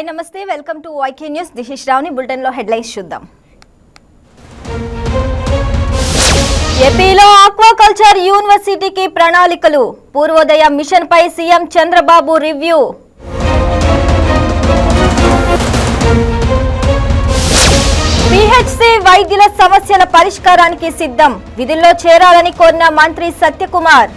Hi నమస్తే. Welcome to YK news this is Shravani. బులెటిన్లో headlines చూద్దాం. ఏపీలో ఆక్వాకల్చర్ యూనివర్సిటీకి ప్రణాళికలు. పూర్వోదయ మిషన్ పై సీఎం చంద్రబాబు రివ్యూ. పిహెచ్సి వైద్యుల సమస్యల పరిష్కారానికి సిద్ధం. విధుల్లో చేరాలని కోరిన మంత్రి సత్యకుమార్.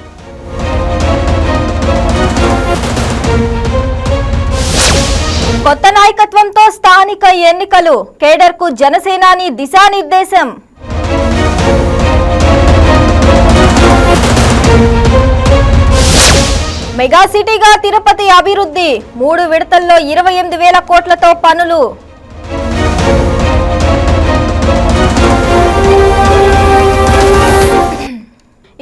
కొత్త నాయకత్వంతో స్థానిక ఎన్నికలు. కేడర్కు జనసేనాని దిశానిర్దేశం. మెగా సిటీగా తిరుపతి అభివృద్ధి. మూడు విడతల్లో ఇరవై ఎనిమిది వేల కోట్లతో పనులు.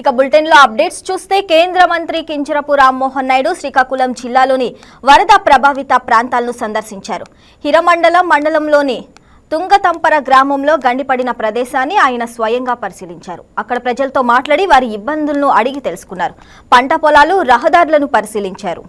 ఇక బులెటిన్లో అప్డేట్స్ చూస్తే కేంద్ర మంత్రి కించరపు రామ్మోహన్ నాయుడు శ్రీకాకుళం జిల్లాలోని వరద ప్రభావిత ప్రాంతాలను సందర్శించారు. హిరమండలం మండలంలోని తుంగతంపర గ్రామంలో గండిపడిన ప్రదేశాన్ని ఆయన స్వయంగా పరిశీలించారు. అక్కడ ప్రజలతో మాట్లాడి వారి ఇబ్బందులను అడిగి తెలుసుకున్నారు. పంట పొలాలు రహదారులను పరిశీలించారు.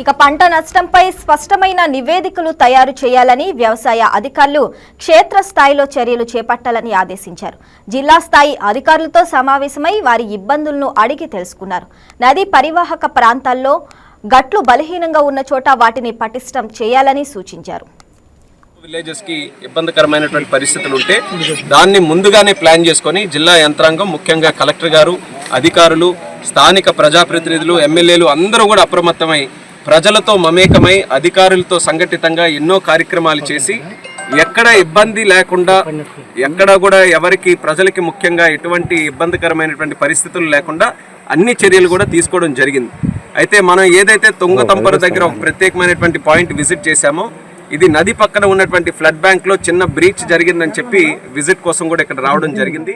ఇక పంట నష్టంపై స్పష్టమైన నివేదికలు తయారు చేయాలని వ్యవసాయ అధికారులు క్షేత్రస్థాయిలో చర్యలు చేపట్టాలని ఆదేశించారు. జిల్లా స్థాయి అధికారులతో సమావేశమై వారి ఇబ్బందులను అడిగి తెలుసుకున్నారు. నదీ పరివాహక ప్రాంతాల్లో గట్లు బలహీనంగా ఉన్న చోట వాటిని పటిష్టం చేయాలని సూచించారు. విలేజెస్కి ఇబ్బందికరమైనటువంటి పరిస్థితులు ఉంటే దాన్ని ముందుగానే ప్లాన్ చేసుకొని జిల్లా యంత్రాంగం ముఖ్యంగా కలెక్టర్ గారు అధికారులు స్థానిక ప్రజాప్రతినిధులు ఎమ్మెల్యేలు అందరూ కూడా అప్రమత్తమై ప్రజలతో మమేకమై అధికారులతో సంఘటితంగా ఎన్నో కార్యక్రమాలు చేసి ఎక్కడ ఇబ్బంది లేకుండా ఎక్కడ కూడా ఎవరికి ప్రజలకి ముఖ్యంగా ఎటువంటి ఇబ్బందికరమైనటువంటి పరిస్థితులు లేకుండా అన్ని చర్యలు కూడా తీసుకోవడం జరిగింది. అయితే మనం ఏదైతే తుంగతంపర దగ్గర ఒక ప్రత్యేకమైనటువంటి పాయింట్ విజిట్ చేశామో ఇది నది పక్కన ఉన్నటువంటి ఫ్లడ్ బ్యాంక్లో చిన్న బ్రీచ్ జరిగిందని చెప్పి విజిట్ కోసం కూడా ఇక్కడ రావడం జరిగింది.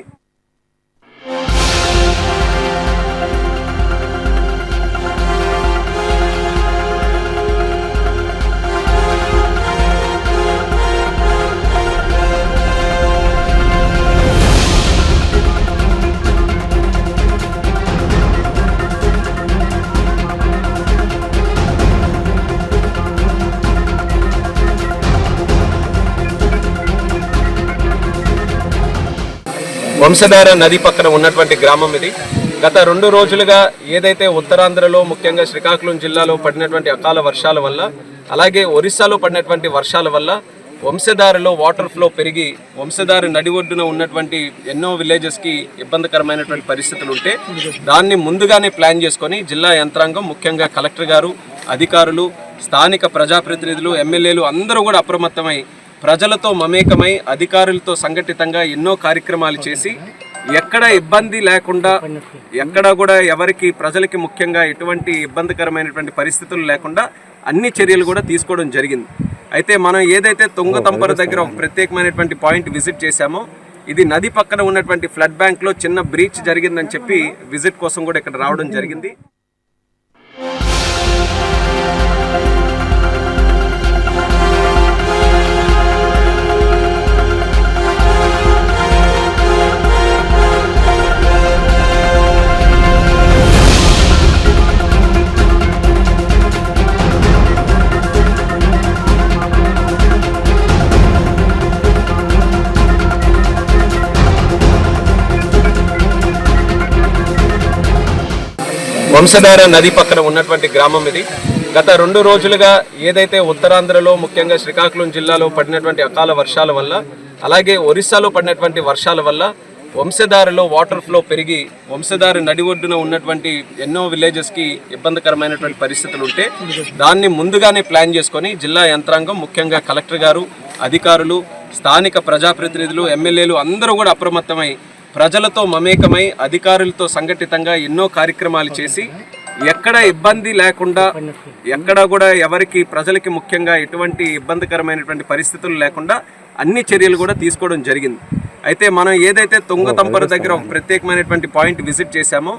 వంశధార నది పక్కన ఉన్నటువంటి గ్రామం ఇది. గత రెండు రోజులుగా ఏదైతే ఉత్తరాంధ్రలో ముఖ్యంగా శ్రీకాకుళం జిల్లాలో పడినటువంటి అకాల వర్షాల వల్ల అలాగే ఒరిస్సాలో పడినటువంటి వర్షాల వల్ల వంశధారలో వాటర్ ఫ్లో పెరిగి వంశధార నడి ఒడ్డున ఉన్నటువంటి ఎన్నో విలేజెస్కి ఇబ్బందికరమైనటువంటి పరిస్థితులు ఉంటే దాన్ని ముందుగానే ప్లాన్ చేసుకొని జిల్లా యంత్రాంగం ముఖ్యంగా కలెక్టర్ గారు అధికారులు స్థానిక ప్రజాప్రతినిధులు ఎమ్మెల్యేలు అందరూ కూడా అప్రమత్తమై ప్రజలతో మమేకమై అధికారులతో సంఘటితంగా ఎన్నో కార్యక్రమాలు చేసి ఎక్కడ ఇబ్బంది లేకుండా ఎక్కడ కూడా ఎవరికి ప్రజలకి ముఖ్యంగా ఎటువంటి ఇబ్బందికరమైనటువంటి పరిస్థితులు లేకుండా అన్ని చర్యలు కూడా తీసుకోవడం జరిగింది. అయితే మనం ఏదైతే తుంగతంపర దగ్గర ఒక ప్రత్యేకమైనటువంటి పాయింట్ విజిట్ చేశామో ఇది నది పక్కన ఉన్నటువంటి ఫ్లడ్ బ్యాంక్లో చిన్న బ్రీచ్ జరిగిందని చెప్పి విజిట్ కోసం కూడా ఇక్కడ రావడం జరిగింది. వంశధార నది పక్కన ఉన్నటువంటి గ్రామం ఇది. గత రెండు రోజులుగా ఏదైతే ఉత్తరాంధ్రలో ముఖ్యంగా శ్రీకాకుళం జిల్లాలో పడినటువంటి అకాల వర్షాల వల్ల అలాగే ఒరిస్సాలో పడినటువంటి వర్షాల వల్ల వంశధారలో వాటర్ ఫ్లో పెరిగి వంశధార నడి ఒడ్డున ఉన్నటువంటి ఎన్నో విలేజెస్కి ఇబ్బందికరమైనటువంటి పరిస్థితులు ఉంటే దాన్ని ముందుగానే ప్లాన్ చేసుకొని జిల్లా యంత్రాంగం ముఖ్యంగా కలెక్టర్ గారు అధికారులు స్థానిక ప్రజాప్రతినిధులు ఎమ్మెల్యేలు అందరూ కూడా అప్రమత్తమై ప్రజలతో మమేకమై అధికారులతో సంఘటితంగా ఎన్నో కార్యక్రమాలు చేసి ఎక్కడ ఇబ్బంది లేకుండా ఎక్కడ కూడా ఎవరికి ప్రజలకి ముఖ్యంగా ఎటువంటి ఇబ్బందికరమైనటువంటి పరిస్థితులు లేకుండా అన్ని చర్యలు కూడా తీసుకోవడం జరిగింది. అయితే మనం ఏదైతే తుంగతంపర దగ్గర ఒక ప్రత్యేకమైనటువంటి పాయింట్ విజిట్ చేశామో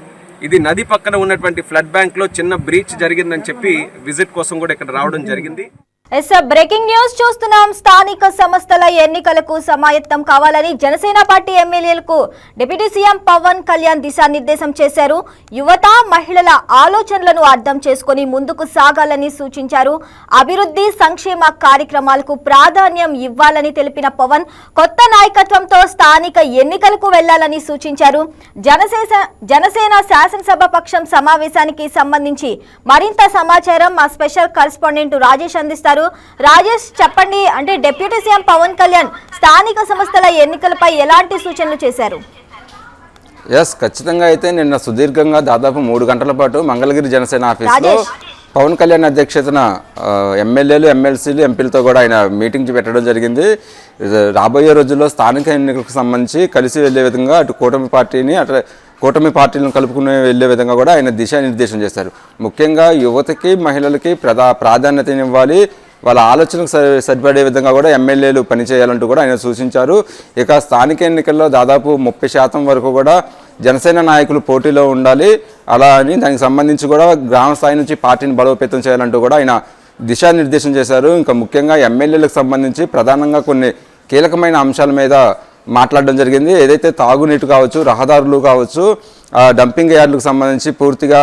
ఇది నది పక్కన ఉన్నటువంటి ఫ్లడ్ బ్యాంక్లో చిన్న బ్రీచ్ జరిగిందని చెప్పి విజిట్ కోసం కూడా ఇక్కడ రావడం జరిగింది. ఎస్ బ్రేకింగ్ న్యూస్ చూస్తున్నాం. స్థానిక సంస్థల ఎన్నికలకు సమాయత్తం కావాలని జనసేన పార్టీ ఎమ్మెల్యేలకు డిప్యూటీ సీఎం పవన్ కళ్యాణ్ దిశానిర్దేశం చేశారు. యువత మహిళల ఆలోచనలను అర్థం చేసుకుని ముందుకు సాగాలని సూచించారు. అభివృద్ధి సంక్షేమ కార్యక్రమాలకు ప్రాధాన్యం ఇవ్వాలని తెలిపిన పవన్ కొత్త నాయకత్వంతో స్థానిక ఎన్నికలకు వెళ్ళాలని సూచించారు. జనసేన జనసేన శాసనసభ పక్షం సమావేశానికి సంబంధించి మరింత సమాచారం మా స్పెషల్ కరెస్పాండెంట్ రాజేష్ అందిస్తారు. రాజేష్ చెప్పండి అంటే డిప్యూటీ సీఎం పవన్ కళ్యాణ్ స్థానిక సంస్థల ఎన్నికలపై ఎలాంటి సూచనలు చేశారు? ఎస్ ఖచ్చితంగా అయితే నిన్న సుదీర్ఘంగా దాదాపు మూడు గంటల పాటు మంగళగిరి జనసేన ఆఫీస్లో. పవన్ కళ్యాణ్ అధ్యక్షతన ఎమ్మెల్యేలు ఎమ్మెల్సీలు ఎంపీలతో కూడా ఆయన మీటింగ్ పెట్టడం జరిగింది. రాబోయే రోజుల్లో స్థానిక ఎన్నికలకు సంబంధించి కలిసి వెళ్ళే విధంగా అటు కూటమి పార్టీని అటు కూటమి పార్టీలను కలుపుకుని వెళ్ళే విధంగా కూడా ఆయన దిశానిర్దేశం చేశారు. ముఖ్యంగా యువతకి మహిళలకి ప్రధా ప్రాధాన్యతనివ్వాలి. వాళ్ళ ఆలోచనకు సరిపడే విధంగా కూడా ఎమ్మెల్యేలు పనిచేయాలంటూ కూడా ఆయన సూచించారు. ఇక స్థానిక ఎన్నికల్లో దాదాపు ముప్పై శాతం వరకు కూడా జనసేన నాయకులు పోటీలో ఉండాలి. అలా అని దానికి సంబంధించి కూడా గ్రామ స్థాయి నుంచి పార్టీని బలోపేతం చేయాలంటూ కూడా ఆయన దిశానిర్దేశం చేశారు. ఇంకా ముఖ్యంగా ఎమ్మెల్యేలకు సంబంధించి ప్రధానంగా కొన్ని కీలకమైన అంశాల మీద మాట్లాడడం జరిగింది. ఏదైతే తాగునీటి కావచ్చు రహదారులు కావచ్చు డంపింగ్ యార్డులకు సంబంధించి పూర్తిగా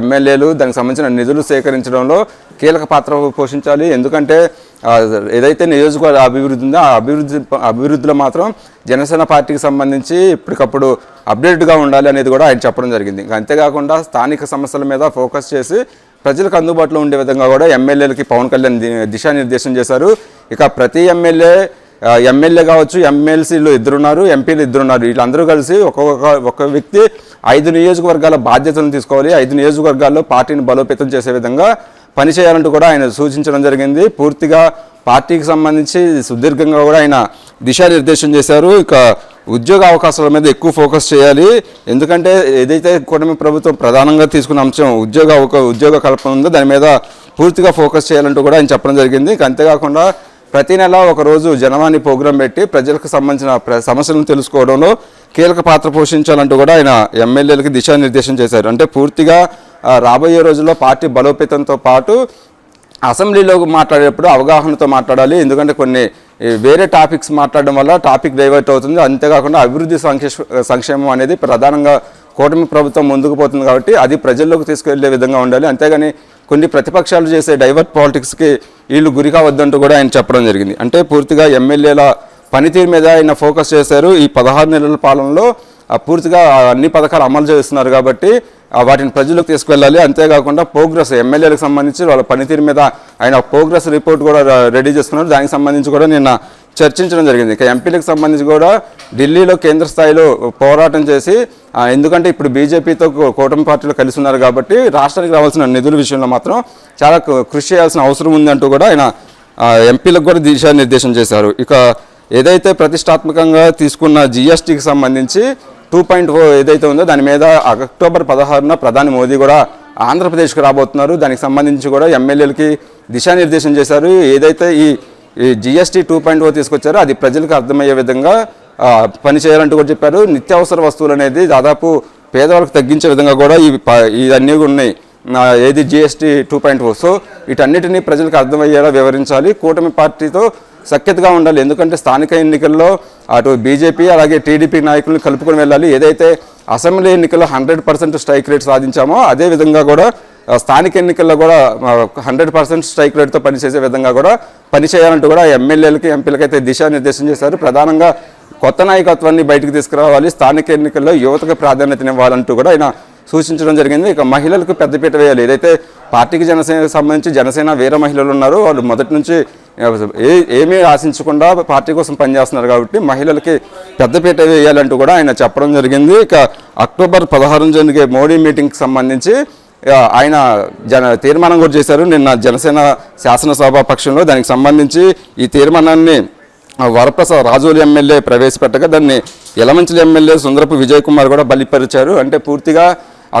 ఎమ్మెల్యేలు దానికి సంబంధించిన నిధులు సేకరించడంలో కీలక పాత్ర పోషించాలి. ఎందుకంటే ఏదైతే నియోజకవర్గ అభివృద్ధి ఉందో ఆ అభివృద్ధి అభివృద్ధిలో మాత్రం జనసేన పార్టీకి సంబంధించి ఇప్పటికప్పుడు అప్డేట్గా ఉండాలి అనేది కూడా ఆయన చెప్పడం జరిగింది. అంతేకాకుండా స్థానిక సమస్యల మీద ఫోకస్ చేసి ప్రజలకు అందుబాటులో ఉండే విధంగా కూడా ఎమ్మెల్యేలకి పవన్ కళ్యాణ్ దిశానిర్దేశం చేశారు. ఇక ప్రతి ఎమ్మెల్యే ఎమ్మెల్యే కావచ్చు ఎమ్మెల్సీలు ఇద్దరున్నారు ఎంపీలు ఇద్దరున్నారు. వీళ్ళందరూ కలిసి ఒక్కొక్క ఒక వ్యక్తి ఐదు నియోజకవర్గాల బాధ్యతలను తీసుకోవాలి. ఐదు నియోజకవర్గాల్లో పార్టీని బలోపేతం చేసే విధంగా పనిచేయాలంటూ కూడా ఆయన సూచించడం జరిగింది. పూర్తిగా పార్టీకి సంబంధించి సుదీర్ఘంగా కూడా ఆయన దిశానిర్దేశం చేశారు. ఇక ఉద్యోగ అవకాశాల మీద ఎక్కువ ఫోకస్ చేయాలి. ఎందుకంటే ఏదైతే కూటమి ప్రభుత్వం ప్రధానంగా తీసుకున్న అంశం ఉద్యోగ ఉద్యోగ కల్పన ఉందో దాని మీద పూర్తిగా ఫోకస్ చేయాలంటూ కూడా ఆయన చెప్పడం జరిగింది. అంతేకాకుండా ప్రతి నెల ఒక రోజు జనవాణి ప్రోగ్రాం పెట్టి ప్రజలకు సంబంధించిన ప్ర- సమస్యలను తెలుసుకోవడంలో కీలక పాత్ర పోషించాలంటూ కూడా ఆయన ఎమ్మెల్యేలకు దిశానిర్దేశం చేశారు. అంటే పూర్తిగా రాబోయే రోజుల్లో పార్టీ బలోపేతంతో పాటు అసెంబ్లీలో మాట్లాడేటప్పుడు అవగాహనతో మాట్లాడాలి. ఎందుకంటే కొన్ని వేరే టాపిక్స్ మాట్లాడడం వల్ల టాపిక్ డైవర్ట్ అవుతుంది. అంతేకాకుండా అభివృద్ధి సంక్షేమ సంక్షేమం అనేది ప్రధానంగా కూటమి ప్రభుత్వం ముందుకు పోతుంది కాబట్టి అది ప్రజల్లోకి తీసుకెళ్ళే విధంగా ఉండాలి. అంతేగాని కొన్ని ప్రతిపక్షాలు చేసే డైవర్ట్ పాలిటిక్స్కి వీళ్ళు గురి కావద్దంటూ కూడా ఆయన చెప్పడం జరిగింది. అంటే పూర్తిగా ఎమ్మెల్యేల పనితీరు మీద ఆయన ఫోకస్ చేశారు. ఈ పదహారు నెలల పాలనలో ఆ, పూర్తిగా అన్ని పథకాలు అమలు చేస్తున్నారు కాబట్టి వాటిని ప్రజలకు తీసుకెళ్ళాలి. అంతేకాకుండా ప్రోగ్రెస్ ఎమ్మెల్యేలకు సంబంధించి వాళ్ళ పనితీరు మీద ఆయన ప్రోగ్రెస్ రిపోర్ట్ కూడా రెడీ చేసుకున్నారు దానికి సంబంధించి కూడా నిన్న చర్చించడం జరిగింది. ఇక ఎంపీలకు సంబంధించి కూడా ఢిల్లీలో కేంద్ర స్థాయిలో పోరాటం చేసి ఎందుకంటే ఇప్పుడు బీజేపీతో కూటమి పార్టీలు కలిసి ఉన్నారు కాబట్టి రాష్ట్రానికి రావాల్సిన నిధుల విషయంలో మాత్రం చాలా కృషి చేయాల్సిన అవసరం ఉందంటూ కూడా ఆయన ఎంపీలకు కూడా దిశానిర్దేశం చేశారు. ఇక ఏదైతే ప్రతిష్టాత్మకంగా తీసుకున్న జిఎస్టీకి సంబంధించి టూ పాయింట్ ఓ ఏదైతే ఉందో దాని మీద అక్టోబర్ పదహారున ప్రధాని మోదీ కూడా ఆంధ్రప్రదేశ్కి రాబోతున్నారు. దానికి సంబంధించి కూడా ఎమ్మెల్యేలకి దిశానిర్దేశం చేశారు. ఏదైతే ఈ ఈ జిఎస్టీ టూ పాయింట్ ఓ తీసుకొచ్చారో. అది ప్రజలకు అర్థమయ్యే విధంగా పనిచేయాలంటూ పని చేయాలంటూ కూడా చెప్పారు. నిత్యావసర వస్తువులు అనేది దాదాపు పేదవాళ్ళకి తగ్గించే విధంగా కూడా ఈ ఇవన్నీ ఉన్నాయి. ఏది GST two point o? So వీటన్నిటినీ ప్రజలకు అర్థమయ్యేలా వివరించాలి. కూటమి పార్టీతో సఖ్యతగా ఉండాలి. ఎందుకంటే స్థానిక ఎన్నికల్లో అటు బీజేపీ అలాగే టీడీపీ నాయకులను కలుపుకొని వెళ్ళాలి. ఏదైతే అసెంబ్లీ ఎన్నికల్లో హండ్రెడ్ పర్సెంట్ స్ట్రైక్ రేట్ సాధించామో అదే విధంగా కూడా స్థానిక ఎన్నికల్లో కూడా హండ్రెడ్ పర్సెంట్ స్ట్రైక్ రేట్తో పనిచేసే విధంగా కూడా పనిచేయాలంటూ కూడా ఎమ్మెల్యేలకి ఎంపీలకి అయితే దిశానిర్దేశం చేశారు. ప్రధానంగా కొత్త నాయకత్వాన్ని బయటకు తీసుకురావాలి స్థానిక ఎన్నికల్లో యువతకు ప్రాధాన్యతనివ్వాలంటూ కూడా ఆయన సూచించడం జరిగింది. ఇక మహిళలకు పెద్దపీట వేయాలి. ఏదైతే పార్టీకి జనసేనకు సంబంధించి జనసేన వేరే మహిళలు ఉన్నారో వాళ్ళు మొదటి నుంచి ఏ ఏమీ ఆశించకుండా పార్టీ కోసం పనిచేస్తున్నారు కాబట్టి మహిళలకి పెద్దపీట వేయాలంటూ కూడా ఆయన చెప్పడం జరిగింది. ఇక అక్టోబర్ పదహారు జరిగే మోడీ మీటింగ్కి సంబంధించి ఆయన జన తీర్మానం కూడా చేశారు. నిన్న జనసేన శాసనసభ పక్షంలో దానికి సంబంధించి ఈ తీర్మానాన్ని వరప్రసాద్ రాజోలు ఎమ్మెల్యే ప్రవేశపెట్టగా దాన్ని ఎలమంచిలి ఎమ్మెల్యే సుందరపు విజయ్ కుమార్ కూడా బలిపరిచారు. అంటే పూర్తిగా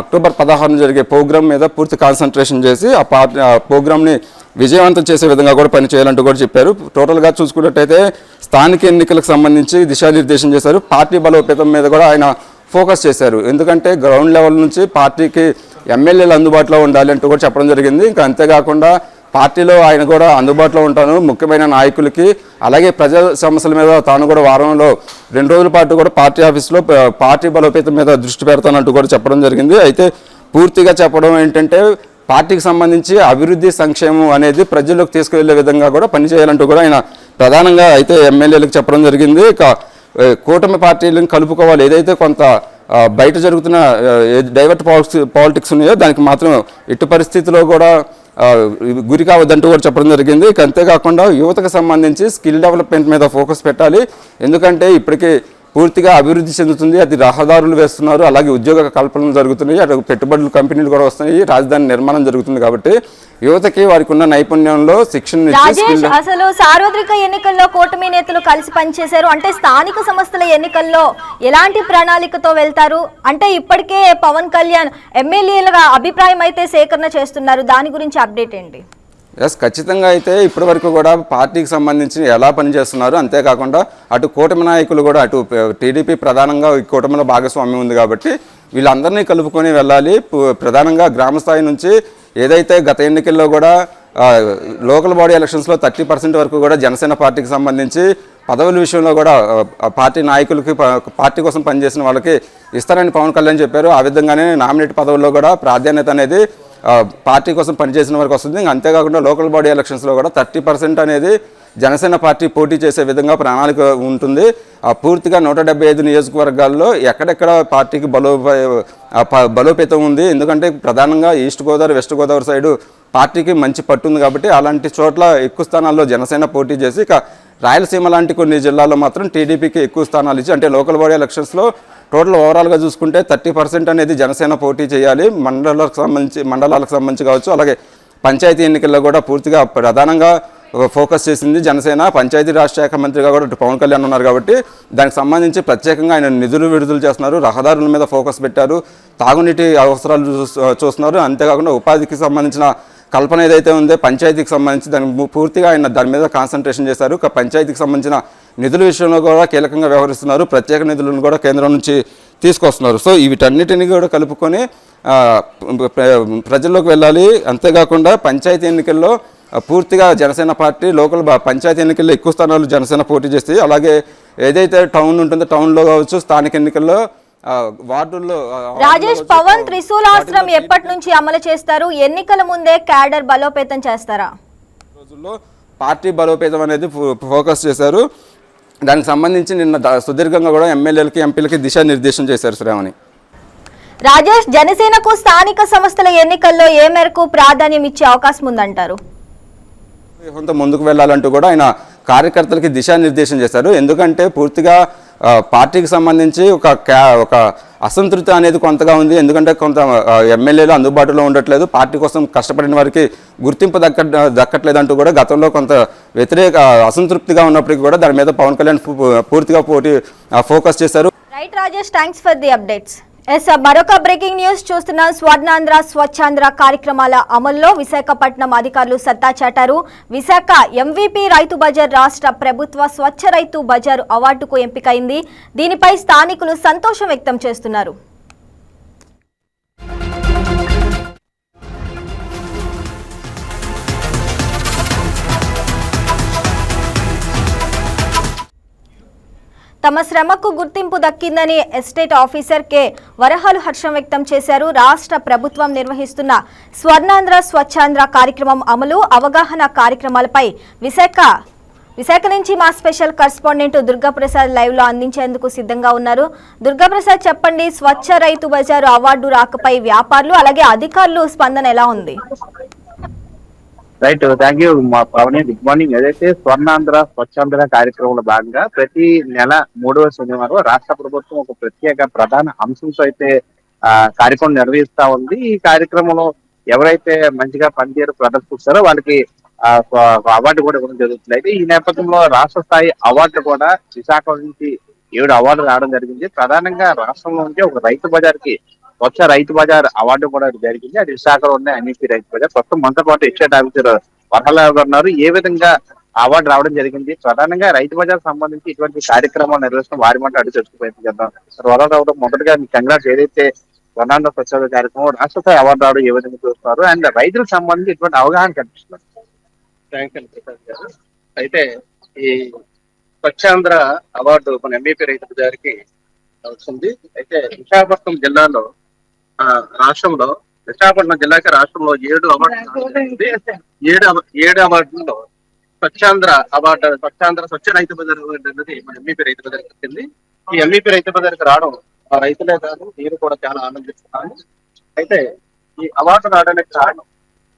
అక్టోబర్ పదహారున జరిగే ప్రోగ్రామ్ మీద పూర్తి కాన్సన్ట్రేషన్ చేసి ఆ పార్టీ ఆ ప్రోగ్రామ్ని విజయవంతం చేసే విధంగా కూడా పనిచేయాలంటూ కూడా చెప్పారు. టోటల్గా చూసుకున్నట్టయితే స్థానిక ఎన్నికలకు సంబంధించి దిశానిర్దేశం చేశారు. పార్టీ బలోపేతం మీద కూడా ఆయన ఫోకస్ చేశారు. ఎందుకంటే గ్రౌండ్ లెవెల్ నుంచి పార్టీకి ఎమ్మెల్యేలు అందుబాటులో ఉండాలి అంటూ కూడా చెప్పడం జరిగింది. ఇంకా అంతేకాకుండా పార్టీలో ఆయన కూడా అందుబాటులో ఉంటాను. ముఖ్యమైన నాయకులకి అలాగే ప్రజా సమస్యల మీద తాను కూడా వారంలో రెండు రోజుల పాటు కూడా పార్టీ ఆఫీస్లో పార్టీ బలోపేతం మీద దృష్టి పెడతానంటూ కూడా చెప్పడం జరిగింది. అయితే పూర్తిగా చెప్పడం ఏంటంటే పార్టీకి సంబంధించి అభివృద్ధి సంక్షేమం అనేది ప్రజల్లోకి తీసుకువెళ్ళే విధంగా కూడా పనిచేయాలంటూ కూడా ఆయన ప్రధానంగా అయితే ఎమ్మెల్యేలకు చెప్పడం జరిగింది. ఇక కూటమి పార్టీలను కలుపుకోవాలి. ఏదైతే కొంత బయట జరుగుతున్న డైవర్ట్ పాలిటిక్స్ పాలిటిక్స్ ఉన్నాయో దానికి మాత్రం ఎట్టి పరిస్థితిలో కూడా గురి కావద్దంటూ కూడా చెప్పడం జరిగింది. అంతేకాకుండా యువతకు సంబంధించి స్కిల్ డెవలప్మెంట్ మీద ఫోకస్ పెట్టాలి. ఎందుకంటే ఇప్పటికీ పూర్తిగా అభివృద్ధి చెందుతుంది. అది రహదారులు వేస్తున్నారు. అలాగే ఉద్యోగ కల్పనలు జరుగుతున్నాయి. అటు పెట్టుబడులు కంపెనీలు కూడా వస్తున్నాయి. రాజధాని నిర్మాణం జరుగుతుంది కాబట్టి యువతకి వారికి ఉన్న నైపుణ్యంలో శిక్షణ అసలు సార్వత్రిక ఎన్నికల్లో కూటమి నేతలు కలిసి పనిచేశారు. అంటే స్థానిక సంస్థల ఎన్నికల్లో ఎలాంటి ప్రణాళికతో వెళ్తారు? అంటే ఇప్పటికే పవన్ కళ్యాణ్ ఎమ్మెల్యేలుగా అభిప్రాయం అయితే సేకరణ చేస్తున్నారు. దాని గురించి అప్డేట్ ఏంటి? ఎస్ ఖచ్చితంగా అయితే ఇప్పటి వరకు కూడా పార్టీకి సంబంధించి ఎలా పనిచేస్తున్నారు అంతేకాకుండా అటు కూటమి నాయకులు కూడా అటు టీడీపీ ప్రధానంగా ఈ కూటమిలో భాగస్వామ్యం ఉంది కాబట్టి వీళ్ళందరినీ కలుపుకొని వెళ్ళాలి. ప్రధానంగా గ్రామ స్థాయి నుంచి ఏదైతే గత ఎన్నికల్లో కూడా లోకల్ బాడీ ఎలక్షన్స్లో థర్టీ పర్సెంట్ వరకు కూడా జనసేన పార్టీకి సంబంధించి పదవుల విషయంలో కూడా పార్టీ నాయకులకి పార్టీ కోసం పనిచేసిన వాళ్ళకి ఇస్తారని పవన్ కళ్యాణ్ చెప్పారు. ఆ విధంగానే నామినేట్ పదవుల్లో కూడా ప్రాధాన్యత అనేది పార్టీ కోసం పనిచేసిన వరకు వస్తుంది. ఇంకా అంతేకాకుండా లోకల్ బాడీ ఎలక్షన్స్లో కూడా థర్టీ పర్సెంట్ అనేది జనసేన పార్టీ పోటీ చేసే విధంగా ప్రణాళిక ఉంటుంది. ఆ పూర్తిగా నూట డెబ్బై ఐదు నియోజకవర్గాల్లో ఎక్కడెక్కడ పార్టీకి బలోపే బలోపేతం ఉంది. ఎందుకంటే ప్రధానంగా east Godavari west Godavari side పార్టీకి మంచి పట్టు ఉంది కాబట్టి అలాంటి చోట్ల ఎక్కువ స్థానాల్లో జనసేన పోటీ చేసి ఇక రాయలసీమ లాంటి కొన్ని జిల్లాల్లో మాత్రం టీడీపీకి ఎక్కువ స్థానాలు ఇచ్చి అంటే లోకల్ బాడీ ఎలక్షన్స్లో టోటల్ ఓవరాల్గా చూసుకుంటే థర్టీ పర్సెంట్ అనేది జనసేన పోటీ చేయాలి. మండలాలకు సంబంధించి మండలాలకు సంబంధించి కావచ్చు అలాగే పంచాయతీ ఎన్నికల్లో కూడా పూర్తిగా ప్రధానంగా ఫోకస్ చేసింది జనసేన. పంచాయతీ రాజ్ శాఖ మంత్రిగా కూడా పవన్ కళ్యాణ్ ఉన్నారు కాబట్టి దానికి సంబంధించి ప్రత్యేకంగా ఆయన నిధులు విడుదల చేస్తున్నారు. రహదారుల మీద ఫోకస్ పెట్టారు. తాగునీటి అవసరాలు చూస్తున్నారు. అంతేకాకుండా ఉపాధికి సంబంధించిన కల్పన ఏదైతే ఉందో పంచాయతీకి సంబంధించి దాని పూర్తిగా ఆయన దాని మీద కాన్సన్ట్రేషన్ చేశారు. పంచాయతీకి సంబంధించిన నిధుల విషయంలో కూడా కీలకంగా వ్యవహరిస్తున్నారు. ప్రత్యేక నిధులను కూడా కేంద్రం నుంచి తీసుకొస్తున్నారు. సో వీటన్నిటిని కూడా కలుపుకొని ప్రజల్లోకి వెళ్ళాలి. అంతేకాకుండా పంచాయతీ ఎన్నికల్లో పూర్తిగా జనసేన పార్టీ లోకల్ పంచాయతీ ఎన్నికల్లో ఎక్కువ స్థానాలు జనసేన పోటీ చేస్తాయి. అలాగే ఏదైతే టౌన్ ఉంటుందో టౌన్లో కావచ్చు స్థానిక ఎన్నికల్లో వార్డుల్లో రాజేష్ పవన్ త్రిశూలాస్త్రం ఎప్పటి నుంచి అమలు చేస్తారు? ఎన్నికల ముందే క్యాడర్ బలోపేతం చేస్తారా? రోజుల్లో పార్టీ బలోపేతం అనేది ఫోకస్ చేశారు. దానికి సంబంధించి నిన్న సుదీర్ఘంగా కూడా ఎమ్మెల్యేలకి ఎంపీలకి దిశానిర్దేశం చేశారు శ్రావణి. రాజేష్ జనసేనకు స్థానిక సంస్థల ఎన్నికల్లో ఏ మేరకు ప్రాధాన్యం ఇచ్చే అవకాశం ఉందంటారు? ముందుకు వెళ్ళాలంటూ కూడా ఆయన కార్యకర్తలకి దిశానిర్దేశం చేశారు. ఎందుకంటే పూర్తిగా పార్టీకి సంబంధించి ఒక ఒక అసంతృప్తి అనేది కొంతగా ఉంది. ఎందుకంటే కొంత ఎమ్మెల్యేలు అందుబాటులో ఉండట్లేదు. పార్టీ కోసం కష్టపడిన వారికి గుర్తింపు దక్క దక్కట్లేదు అంటూ కూడా గతంలో కొంత వ్యతిరేక అసంతృప్తిగా ఉన్నప్పటికీ కూడా దాని మీద పవన్ కళ్యాణ్ పూర్తిగా పోటీ ఫోకస్ చేశారు. Right Rajesh thanks for the updates. Yes మరొక బ్రేకింగ్ న్యూస్. చూస్తున్న స్వర్ణాంధ్ర స్వచ్ఛాంధ్ర కార్యక్రమాల అమల్లో విశాఖపట్నం అధికారులు సత్తా చాటారు. విశాఖ ఎంవీపీ రైతు బజార్ రాష్ట్ర ప్రభుత్వ స్వచ్ఛ రైతు బజార్ అవార్డుకు ఎంపికైంది. దీనిపై స్థానికులు సంతోషం వ్యక్తం చేస్తున్నారు. తమ శ్రమకు గుర్తింపు దక్కిందని ఎస్టేట్ ఆఫీసర్ కె. వరహాలు హర్షం వ్యక్తం చేశారు. రాష్ట్ర ప్రభుత్వం నిర్వహిస్తున్న స్వర్ణాంధ్ర స్వచ్ఛాంధ్ర కార్యక్రమం అమలు అవగాహన కార్యక్రమాలపై విశాఖ విశాఖ నుంచి మా స్పెషల్ కరస్పాండెంట్ దుర్గాప్రసాద్ లైవ్లో అందించేందుకు సిద్ధంగా ఉన్నారు. దుర్గాప్రసాద్ చెప్పండి స్వచ్ఛ రైతు బజారు అవార్డు రాకపై వ్యాపారులు అలాగే అధికారులు స్పందన ఎలా ఉంది? రైట్ థ్యాంక్ యూ మా పవని గుడ్ మార్నింగ్ ఏదైతే స్వర్ణాంధ్ర స్వచ్ఛాంధ్ర కార్యక్రమంలో భాగంగా ప్రతి నెల మూడవ శనివారం రాష్ట్ర ప్రభుత్వం ఒక ప్రత్యేక ప్రధాన అంశంతో అయితే ఆ కార్యక్రమం నిర్వహిస్తా ఉంది. ఈ కార్యక్రమంలో ఎవరైతే మంచిగా పనితీరు ప్రదర్శిస్తారో వాళ్ళకి అవార్డు కూడా ఇవ్వడం జరుగుతుంది. అయితే ఈ నేపథ్యంలో రాష్ట్ర స్థాయి అవార్డు కూడా విశాఖ నుంచి ఏడు అవార్డు రావడం జరిగింది. ప్రధానంగా రాష్ట్రంలో నుంచి ఒక రైతు బజార్కి కి స్వచ్ఛ రైతు బజార్ అవార్డు కూడా జరిగింది. అది విశాఖలో ఉన్న ఎన్ఈపీ రైతు బజార్. ప్రస్తుతం మనతో పాటు ఎస్టేట్ ఆఫీసర్ వరహలాల్ గారు ఉన్నారు. ఏ విధంగా అవార్డు రావడం జరిగింది? ప్రధానంగా రైతు బజార్ సంబంధించి ఇటువంటి కార్యక్రమాలు నిర్వహిస్తున్న వారి మాట అడిగి తెలుసుకు ప్రయత్నం చేద్దాం. వరహల్ రావడం మొదటగా మీ కంగ్రాట్స్. ఏదైతే వర్ణాండ స్వచ్ఛత కార్యక్రమం రాష్ట్ర స్థాయి అవార్డు రావడం ఏ విధంగా చూస్తున్నారు? అండ్ రైతులకు సంబంధించి ఇటువంటి అవగాహన కనిపిస్తున్నారు అయితే ఈ స్వచ్ఛాంధ్ర అవార్డు మన ఎంబీపీ రైతు గారికి వస్తుంది అయితే విశాఖపట్నం జిల్లాలో రాష్ట్రంలో విశాఖపట్నం జిల్లాకి రాష్ట్రంలో ఏడు అవార్డులు ఉంది. ఏడు ఏడు అవార్డుల్లో స్వచ్ఛాంధ్ర అవార్డు స్వచ్ఛాంధ్ర స్వచ్ఛ రైతు బజార్ అవార్డు అనేది మన ఎంబీపీ రైతు బజార్కి వచ్చింది ఈ ఎంబీపీ రైతు బజార్కి రావడం ఆ రైతులే కాదు నేను కూడా చాలా ఆనందిస్తున్నాను అయితే ఈ అవార్డు రావడానికి కారణం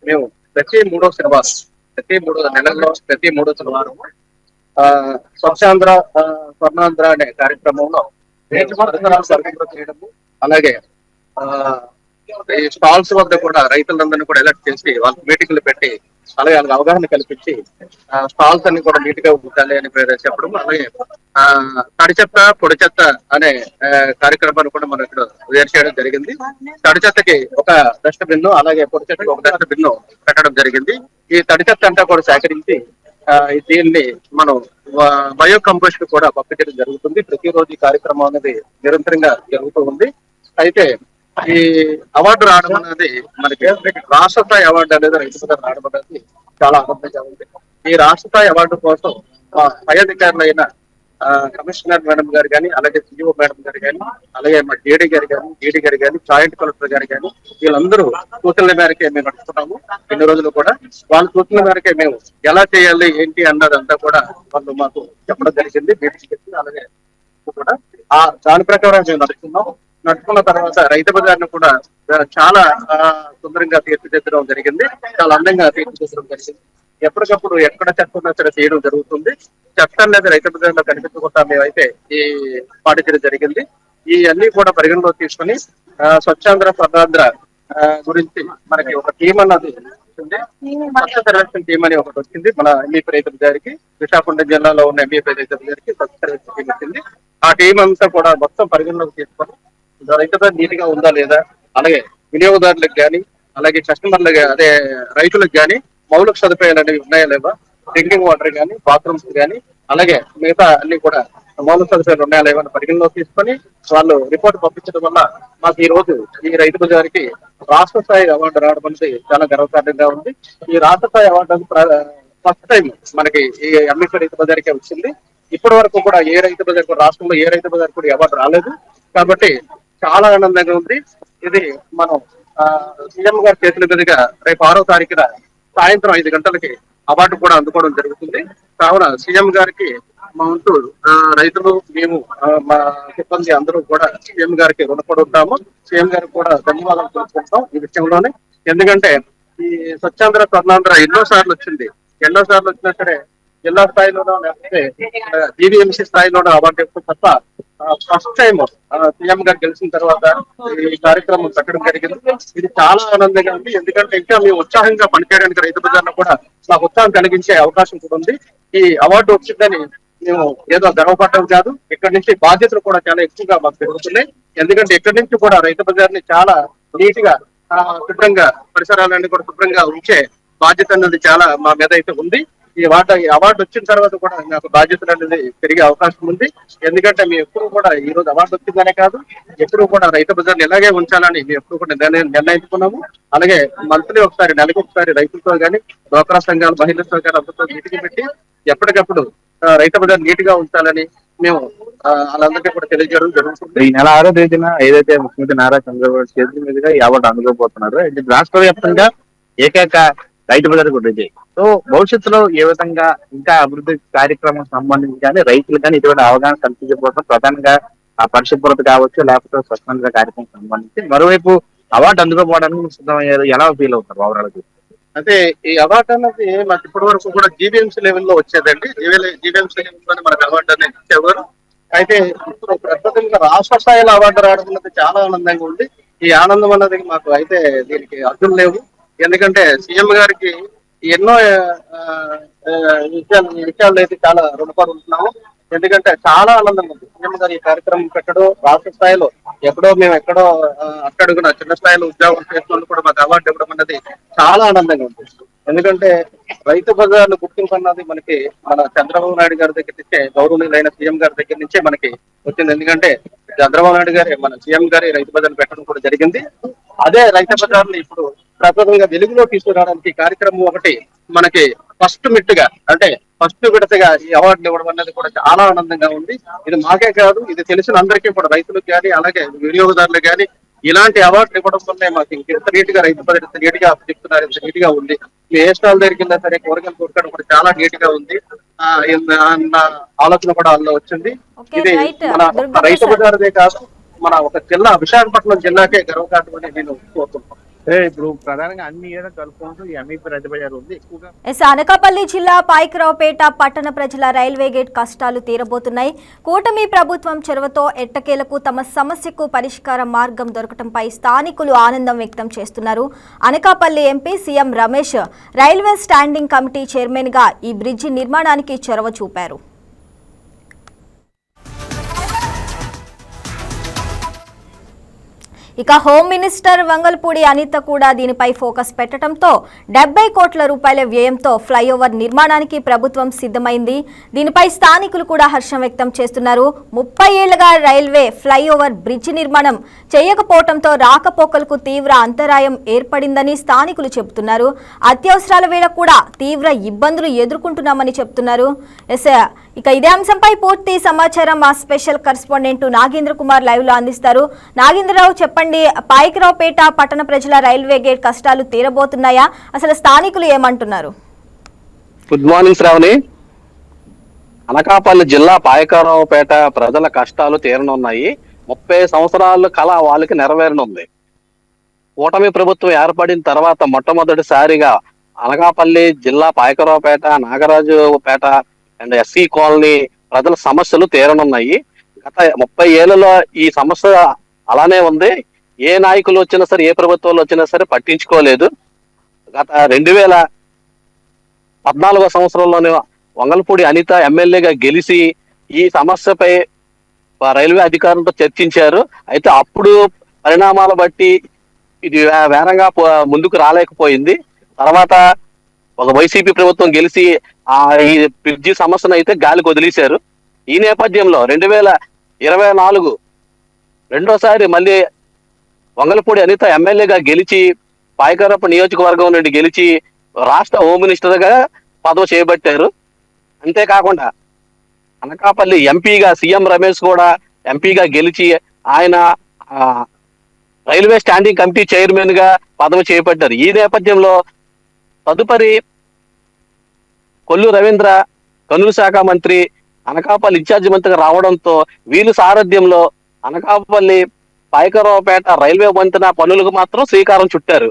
మేము ప్రతి మూడో శనివారం ప్రతి మూడో నెలలో ప్రతి మూడో శనివారం ఆ స్వచ్ఛాంధ్ర ఆ, స్వర్ణాంధ్ర అనే కార్యక్రమంలో పరిసరాలు సరిగ్గా చేయడము అలాగే ఈ స్టాల్స్ వద్ద కూడా రైతులందరినీ కూడా ఎలర్ట్ చేసి వాళ్ళకి మీటింగ్లు పెట్టి అలాగే వాళ్ళకి అవగాహన కల్పించి స్టాల్స్ అన్ని కూడా నీట్గా ఉంచాలి అని పేరు చెప్పడం అలాగే ఆ తడి చెత్త పొడి చెత్త అనే కార్యక్రమాన్ని కూడా మనం ఇక్కడ వేరు చేయడం జరిగింది. తడి చెత్తకి ఒక డస్ట్ బిన్ అలాగే పొడి చెత్తకి ఒక డస్ట్ బిన్ పెట్టడం జరిగింది. ఈ తడి చెత్త అంతా కూడా సేకరించి దీన్ని మనం బయో కంపోస్ట్ కూడా పంపించడం జరుగుతుంది. ప్రతిరోజు ఈ కార్యక్రమం అనేది నిరంతరంగా జరుగుతూ ఉంది. అయితే ఈ అవార్డు రావడం అనేది మనకి రాష్ట్ర స్థాయి అవార్డు అనేది రైతు బజార్ రావడం అనేది చాలా ఆనందంగా ఉంది. ఈ రాష్ట్ర స్థాయి అవార్డు కోసం మా పై అధికారులైన ఆ, కమిషనర్ మేడం గారు కానీ అలాగే సిఇఓ మేడం గారు కానీ అలాగే మా డేడీ గారు కానీ డీడీ గారు కానీ జాయింట్ కలెక్టర్ గారు కానీ వీళ్ళందరూ సూచనల మేరకే మేము నడుస్తున్నాము. ఎన్ని రోజులు కూడా వాళ్ళ సూచనల మేరకే మేము ఎలా చేయాలి ఏంటి అన్నదంతా కూడా వాళ్ళు మాకు చెప్పడం జరిగింది. మీటింగ్ అలాగే కూడా ఆ దాని ప్రకారం మేము నడుస్తున్నాం నడుచుకున్న తర్వాత రైతు బజార్ను కూడా చాలా సుందరంగా తీర్చిదిద్దడం జరిగింది. చాలా అందంగా తీర్చిదిద్దడం జరిగింది. ఎప్పటికప్పుడు ఎక్కడ చెత్త ఉన్నా సరే తీయడం జరుగుతుంది. చెత్త అనేది రైతు బజార్లో కనిపించకుండా మేమైతే ఈ పాటించడం జరిగింది. ఈ అన్ని కూడా పరిగణలో తీసుకొని స్వచ్ఛాంధ్ర స్వర్ణాంధ్ర గురించి మనకి ఒక టీం అన్నది స్వచ్ఛ సర్వేక్షణ టీం అని ఒకటి వచ్చింది మన ఎంఈపీ రైతుల గారికి విశాఖపట్నం జిల్లాలో ఉన్న ఎంఈపీ రైతుల గారికి స్వచ్ఛ సర్వేక్షణ టీం వచ్చింది. ఆ టీం అంతా కూడా మొత్తం పరిగణలోకి తీసుకొని రైతు నీట్గా ఉందా లేదా? అలాగే వినియోగదారులకు కానీ అలాగే కస్టమర్లకు అదే రైతులకు కానీ మౌలిక సదుపాయాలు అనేవి ఉన్నాయా లేవా? డ్రింకింగ్ వాటర్ కానీ బాత్రూమ్స్ కానీ అలాగే మిగతా అన్ని కూడా మౌలిక సదుపాయాలు ఉన్నాయా లేవని పరిగణలోకి తీసుకొని వాళ్ళు రిపోర్ట్ పంపించడం వల్ల మాకు ఈ రోజు ఈ రైతు బజార్కి రాష్ట్ర స్థాయి అవార్డు రావడం అనేది చాలా గర్వకారణంగా ఉంది. ఈ రాష్ట్ర స్థాయి అవార్డు ఫస్ట్ టైం మనకి ఈ ఎంఈపీ రైతు బజార్కే వచ్చింది. ఇప్పటి వరకు కూడా ఏ రైతు బజార్ కూడా రాష్ట్రంలో ఏ రైతు బజార్ కూడా అవార్డు రాలేదు. కాబట్టి చాలా ఆనందంగా ఉంది. ఇది మనం సీఎం గారి చేతుల మీదుగా రేపు ఆరో తారీఖున సాయంత్రం ఐదు గంటలకి అవార్డు కూడా అందుకోవడం జరుగుతుంది. కావున సీఎం గారికి మా వంతు ఆ, రైతులు మేము మా సిబ్బంది అందరూ కూడా సీఎం గారికి రుణపడి ఉంటాము సీఎం గారికి కూడా ధన్యవాదాలు తెలుసుకుంటాం ఈ విషయంలోనే. ఎందుకంటే ఈ స్వచ్ఛాంధ్ర స్వర్ణాంధ్ర ఎన్నో సార్లు వచ్చింది. ఎన్నో సార్లు వచ్చినా సరే జిల్లా స్థాయిలోనో లేకపోతే జీవీఎంసీ స్థాయిలోనో అవార్డు తప్ప ఫస్ట్ టైం సీఎం గారు గెలిచిన తర్వాత ఈ కార్యక్రమం పెట్టడం జరిగింది. ఇది చాలా ఆనందంగా ఉంది. ఎందుకంటే ఇంకా మేము ఉత్సాహంగా పనిచేయడానికి రైతు బజార్లో కూడా మాకు ఉత్సాహం కలిగించే అవకాశం కూడా ఉంది. ఈ అవార్డు వచ్చిందని మేము ఏదో గర్వపడటం కాదు. ఇక్కడ నుంచి బాధ్యతలు కూడా చాలా ఎక్కువగా మాకు పెరుగుతున్నాయి. ఎందుకంటే ఇక్కడి నుంచి కూడా రైతు బజార్ని చాలా నీట్గా శుభ్రంగా పరిసరాలన్నీ కూడా శుభ్రంగా ఉంచే బాధ్యత అనేది చాలా మా మీద అయితే ఉంది. ఈ అవార్డు ఈ అవార్డు వచ్చిన తర్వాత కూడా నాకు బాధ్యతలు అనేది పెరిగే అవకాశం ఉంది. ఎందుకంటే మేము ఎప్పుడు కూడా ఈ రోజు అవార్డు వచ్చిందనే కాదు ఎప్పుడు కూడా రైతు బజార్ని ఇలాగే ఉంచాలని మేము ఎప్పుడు కూడా నిర్ణయం నిర్ణయించుకున్నాము. అలాగే మంత్లీ ఒకసారి నెలకు ఒకసారి రైతులతో కానీ డోక్రా సంఘాలు మహిళలతో కానీ అందరితో మీటింగ్ పెట్టి ఎప్పటికప్పుడు రైతు బజార్ నీట్గా ఉంచాలని మేము వాళ్ళందరికీ కూడా తెలియజేయడం జరుగుతుంది. ఈ నెల ఆరో తేదీన ఏదైతే ముఖ్యమంత్రి నారా చంద్రబాబు చేతుల మీదుగా ఈ అవార్డు అందుకోబోతున్నారు ఇది రాష్ట్ర వ్యాప్తంగా ఏకైక రైతు బజార్ కూడా ఇది. సో భవిష్యత్తులో ఏ విధంగా ఇంకా అభివృద్ధి కార్యక్రమం సంబంధించి కానీ రైతులు కానీ ఇటువంటి అవగాహన కల్పించబోతున్నారు ప్రధానంగా ఆ పరిశుభ్రత కావచ్చు లేకపోతే స్వచ్ఛంద కార్యక్రమం సంబంధించి మరోవైపు అవార్డు అందుకోపోవడానికి సిద్ధమయ్యారు. ఎలా ఫీల్ అవుతారు ఓవరాల్ అయితే అంటే ఈ అవార్డు అనేది మాకు ఇప్పటి వరకు కూడా జీవీఎంసీ లెవెల్లో వచ్చేదండి. జీవీఎంసీ లెవెల్లో మనకు అవార్డు అనేది ఇచ్చేవారు. అయితే ఇప్పుడు ప్రస్తుతంగా రాష్ట్ర స్థాయిలో అవార్డు రావడం అనేది చాలా ఆనందంగా ఉంది. ఈ ఆనందం అన్నది మాకు అయితే దీనికి అర్థం లేవు. ఎందుకంటే సీఎం గారికి ఎన్నో ఆ, విషయాలు విషయాలు అయితే చాలా రుణపడి ఉంటున్నాము. ఎందుకంటే చాలా ఆనందంగా ఉంది. సీఎం గారు ఈ కార్యక్రమం పెట్టడం రాష్ట్ర స్థాయిలో ఎక్కడో మేము ఎక్కడో ఆ, చిన్న స్థాయిలో ఉద్యోగం చేస్తున్నందుకు కూడా మాకు అవార్డు ఇవ్వడం అన్నది చాలా ఆనందంగా ఉంది. ఎందుకంటే రైతు బజార్లు గుర్తింపు అన్నది మనకి మన చంద్రబాబు నాయుడు గారి దగ్గర నుంచే గౌరవనీయులైన సీఎం గారి దగ్గర నుంచే మనకి వచ్చింది. ఎందుకంటే చంద్రబాబు నాయుడు గారి మన సీఎం గారి రైతు బజార్లు పెట్టడం కూడా జరిగింది. అదే రైతు బజార్ని ఇప్పుడు ప్రప్రథమంగా వెలుగులో తీసుకురావడానికి కార్యక్రమం ఒకటి మనకి ఫస్ట్ మిట్టుగా అంటే ఫస్ట్ విడతగా ఈ అవార్డులు ఇవ్వడం అనేది కూడా చాలా ఆనందంగా ఉంది. ఇది మాకే కాదు ఇది తెలిసిన అందరికీ కూడా రైతులకు కానీ అలాగే వినియోగదారులు కానీ ఇలాంటి అవార్డులు ఇవ్వడం వల్లే మాకు ఇంత నీట్గా రైతు బజార్ ఇంత నీట్గా చెప్తున్నారు ఇంత నీట్గా ఉంది మీ ఏ స్టాల్ దగ్గరికి వెళ్ళినా సరే కూరగాయలు కొనుక్కోవడం కూడా చాలా నీట్గా ఉంది అన్న ఆలోచన కూడా అందులో వచ్చింది ఇది. మన రైతు. బజార్దే కాదు మన ఒక జిల్లా విశాఖపట్నం జిల్లాకే గర్వకారణం అని నేను కోరుతున్నాను ఇప్పుడు ప్రధానంగా అన్ని కలుపుకుంటూ ఎంఈపీ ఉంది. ఎక్కువగా ఎస్ అనకాపల్లి జిల్లా పాయకరావుపేట పట్టణ ప్రజల రైల్వే గేట్ కష్టాలు తీరబోతున్నాయి. కూటమి ప్రభుత్వం చొరవతో ఎట్టకేలకు తమ సమస్యకు పరిష్కార మార్గం దొరకటంపై స్థానికులు ఆనందం వ్యక్తం చేస్తున్నారు. Anakapalli MP CM Ramesh railway standing committee చైర్మన్గా ఈ బ్రిడ్జి నిర్మాణానికి చొరవ చూపారు. ఇక హోమ్ మినిస్టర్ వంగల్పూడి అనిత కూడా దీనిపై ఫోకస్ పెట్టడంతో డెబ్బై కోట్ల రూపాయల వ్యయంతో ఫ్లైఓవర్ నిర్మాణానికి ప్రభుత్వం సిద్ధమైంది. దీనిపై స్థానికులు కూడా హర్షం వ్యక్తం చేస్తున్నారు. ముప్పై ఏళ్ళుగా రైల్వే ఫ్లైఓవర్ బ్రిడ్జి నిర్మాణం చేయకపోవడంతో రాకపోకలకు తీవ్ర అంతరాయం ఏర్పడిందని స్థానికులు చెబుతున్నారు. అత్యవసరాల వేళ కూడా తీవ్ర ఇబ్బందులు ఎదుర్కొంటున్నామని చెప్తున్నారు ఎస్ ఇక ఇదే అంశంపై పూర్తి సమాచారం మా స్పెషల్ కరెస్పాండెంట్ నాగేంద్ర కుమార్ లైవ్లో అందిస్తారు. నాగేంద్రరావు చెప్పండి పాయకరావుపేట పట్టణ ప్రజల రైల్వే గేట్ కష్టాలు తీరబోతున్నాయా? అసలు స్థానికులు ఏమంటున్నారు? Good morning Shravani. అనకాపల్లి జిల్లా పాయకరావుపేట ప్రజల కష్టాలు తీరనున్నాయి. ముప్పై సంవత్సరాల కళ వాళ్ళకి నెరవేరనుంది. కూటమి ప్రభుత్వం ఏర్పడిన తర్వాత మొట్టమొదటిసారిగా అనకాపల్లి జిల్లా Payakaraopeta Nagarajupeta and SC colony ప్రజల సమస్యలు తీరనున్నాయి. గత ముప్పై ఏళ్ళలో ఈ సమస్య అలానే ఉంది. ఏ నాయకులు వచ్చినా సరే ఏ ప్రభుత్వాలు వచ్చినా సరే పట్టించుకోలేదు. గత రెండు వేల పద్నాలుగో సంవత్సరంలోనే వంగల్పూడి అనిత ఎమ్మెల్యేగా గెలిచి ఈ సమస్యపై రైల్వే అధికారులతో చర్చించారు. అయితే అప్పుడు పరిణామాల బట్టి ఇది వే- వేరంగా ముందుకు రాలేకపోయింది. తర్వాత ఒక వైసీపీ ప్రభుత్వం గెలిచి ఆ ఈ బ్రిడ్జి సమస్యను అయితే గాలికి వదిలేశారు. ఈ నేపథ్యంలో రెండు వేల ఇరవై నాలుగు రెండోసారి మళ్ళీ వంగలపూడి అనిత ఎమ్మెల్యేగా గెలిచి పాయకరప్ప నియోజకవర్గం నుండి గెలిచి రాష్ట్ర హోమ్ మినిస్టర్గా పదవి చేయబట్టారు అంతేకాకుండా అనకాపల్లి ఎంపీగా సీఎం రమేష్ కూడా ఎంపీగా గెలిచి ఆయన రైల్వే స్టాండింగ్ కమిటీ చైర్మన్గా పదవి చేపట్టారు. ఈ నేపథ్యంలో తదుపరి కొల్లు రవీంద్ర కనుల శాఖ మంత్రి అనకాపల్లి ఇన్ఛార్జి మంత్రిగా రావడంతో వీళ్ళు సారథ్యంలో అనకాపల్లి పాయకరావుపేట రైల్వే వంతెన పనులకు మాత్రం శ్రీకారం చుట్టారు.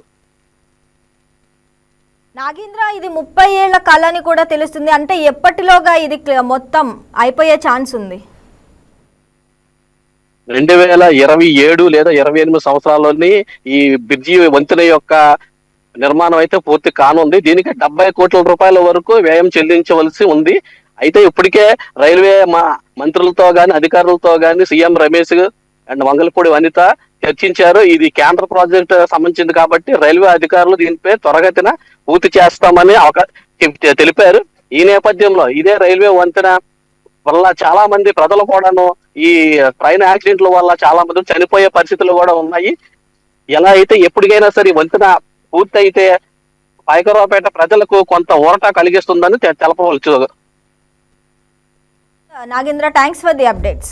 నాగేంద్ర ఇది ముప్పై ఏళ్ళ కళ అని కూడా తెలుస్తుంది. అంటే ఎప్పటిలోగా ఇది మొత్తం అయిపోయే ఛాన్స్ ఉంది? రెండు వేల ఇరవై ఏడు లేదా ఇరవై ఎనిమిది సంవత్సరాల్లోని ఈ బ్రిడ్జి వంతెన యొక్క నిర్మాణం అయితే పూర్తి కానుంది. దీనికి డెబ్బై కోట్ల రూపాయల వరకు వ్యయం చెల్లించవలసి ఉంది. అయితే ఇప్పటికే రైల్వే మా మంత్రులతో గాని అధికారులతో గాని సీఎం రమేష్ అండ్ మంగళపూడి వనిత చర్చించారు. ఇది కేంద్ర ప్రాజెక్ట్ సంబంధించింది కాబట్టి రైల్వే అధికారులు దీనిపై త్వరగతిన పూర్తి చేస్తామని తెలిపారు. ఈ నేపథ్యంలో ఇదే రైల్వే వంతెన వల్ల చాలా మంది ప్రజలు కూడాను ఈ ట్రైన్ యాక్సిడెంట్ల వల్ల చాలా మంది చనిపోయే పరిస్థితులు కూడా ఉన్నాయి. ఎలా అయితే ఎప్పటికైనా సరే వంతెన పూర్తయితే పైకరావుపేట ప్రజలకు కొంత ఊరట కలిగిస్తుందని తె- తెలపవచ్చు Nagendra thanks for the updates